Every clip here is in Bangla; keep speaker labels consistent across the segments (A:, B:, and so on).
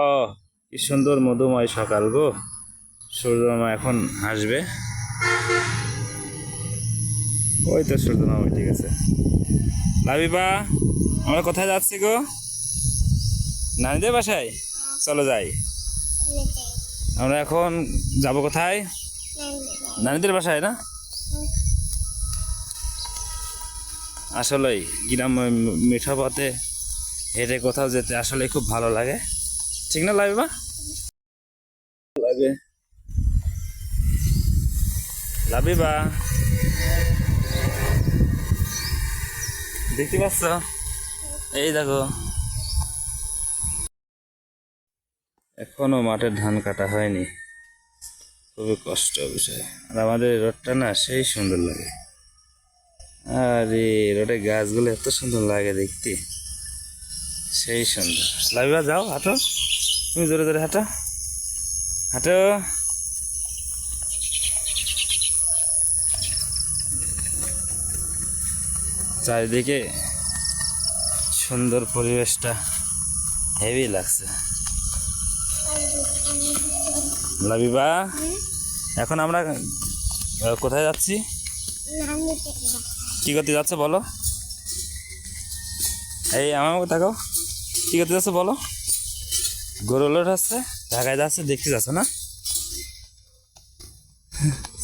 A: ও কি সুন্দর মধুময় সকাল গো। সূর্যমামা এখন হাসবে। ওই তো সূর্যমামা ঠিক আছে লাবিবা আমরা কোথায় যাচ্ছি গো? নানিদের বাসায়? চলো যাই। আমরা এখন যাব কোথায়? নানিদের বাসায় না? আসলেই গ্রাম মিঠা পথে হেঁটে কোথাও যেতে আসলে খুব ভালো লাগে। ঠিক না লাবিবা লাগে। লাবিবা দেখতে পাচ্ছ? এই দেখো। এখনও মাঠের ধান কাটা হয়নি। খুবই কষ্ট বিষয়। আর আমাদের রোডটা না সেই সুন্দর লাগে। আরে রোডের গাছগুলো এত সুন্দর লাগে দেখতে। সেই সুন্দর। লাবিবা যাও হাঁটো। তুমি জোরে জোরে হাঁটো। হাঁটো। চারিদিকে সুন্দর পরিবেশটা হেভি লাগছে। লাবিবা এখন আমরা কোথায় যাচ্ছি? কি করতে যাচ্ছে বলো? এই, আমার থাকো। কি করতে যাচ্ছে বলো? গরু আছে, ঢাকায় যাচ্ছে, দেখতে যাচ্ছে না?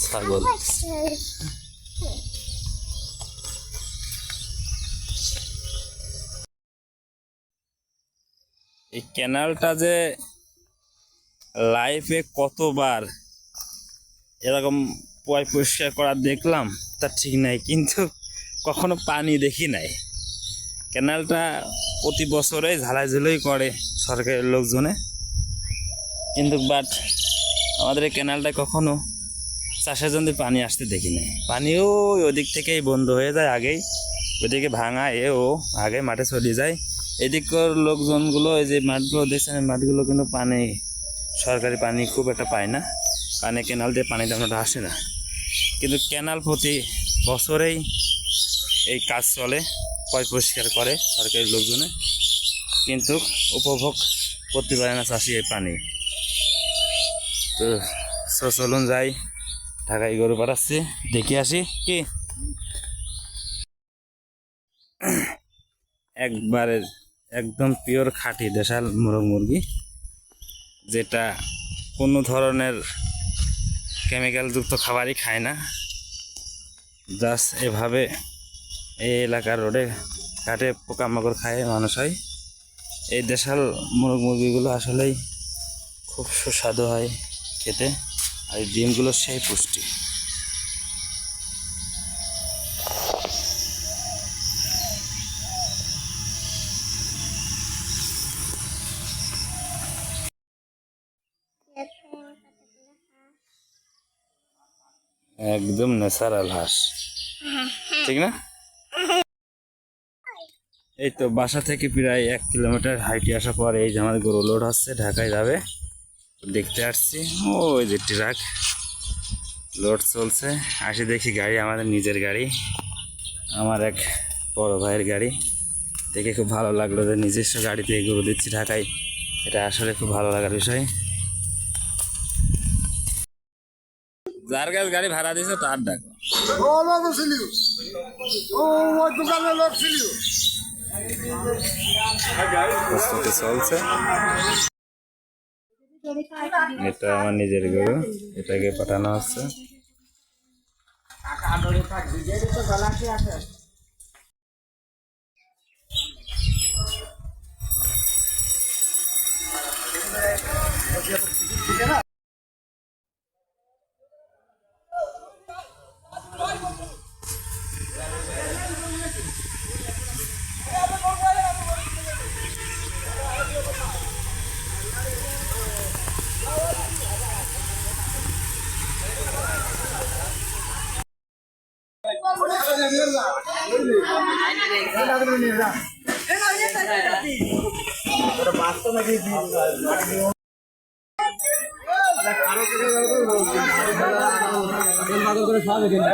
A: ছাগল। এই ক্যানালটা যে লাইফে কতবার এরকম পয় পরিষ্কার করা দেখলাম, তা ঠিক নাই, কিন্তু কখনো পানি দেখি নাই। ক্যানালটা প্রতি বছরে ঝালাই করে সরকারের লোকজনে। কিন্তু বাট আমাদের এই ক্যানালটা কখনো চাষের জন্য পানি আসতে দেখি নাই পানিও ওদিক থেকেই বন্ধ হয়ে যায় আগেই। ওইদিকে ভাঙা এও আগে মাঠে চলে যায়। এদিককার লোকজনগুলো এই যে মাঠগুলো দেখছেন মাঠগুলো কিন্তু পানি, সরকারি পানি খুব একটা পায় না। পানি কেনাল দিয়ে পানিটা আমরা আসে না। কিন্তু ক্যানাল প্রতি বছরেই এই কাজ চলে। পয় পরিষ্কার করে সরকারি লোকজনে। কিন্তু উপভোগ করতে পারে না চাষি এই পানি। তো চলুন যাই। ঢাকায় গরু পাঠাচ্ছি। দেখে আসি কি? একবারে একদম পিওর খাঁটি দেশাল মুরগ মুরগি, যেটা কোনো ধরনের কেমিক্যালযুক্ত খাবারই খায় না। জাস্ট এভাবে এই এলাকার রোডে ঘাটে পোকামাকড় খায় মানুষ হয়। এই দেশাল মোরগ মুরগিগুলো আসলেই খুব সুস্বাদু হয় খেতে, আর ডিমগুলো সেই পুষ্টি। একদম ন্যাচারাল হাঁস। ঠিক না? এই তো বাসা থেকে প্রায় এক কিলোমিটার হাইটে আসার পর এই যে আমাদের গরু লোড হচ্ছে, ঢাকায় যাবে। দেখতে আসছি। ও ওই যে ট্রাক লোড চলছে। আসি দেখি গাড়ি, আমাদের নিজের গাড়ি। আমার এক বড় ভাইয়ের গাড়ি। দেখে খুব ভালো লাগল যে নিজস্ব গাড়িতে গরু দিচ্ছি ঢাকায়। এটা আসলে খুব ভালো লাগার বিষয়। যার কাছে গাড়ি ভাড়া দিয়েছে, তার ডাক।
B: ও ও
A: প্রস্তুতি চলছে। এটা আমার নিজের গরু এটাকে পাঠানো হচ্ছে। পাগল করে সব এখানে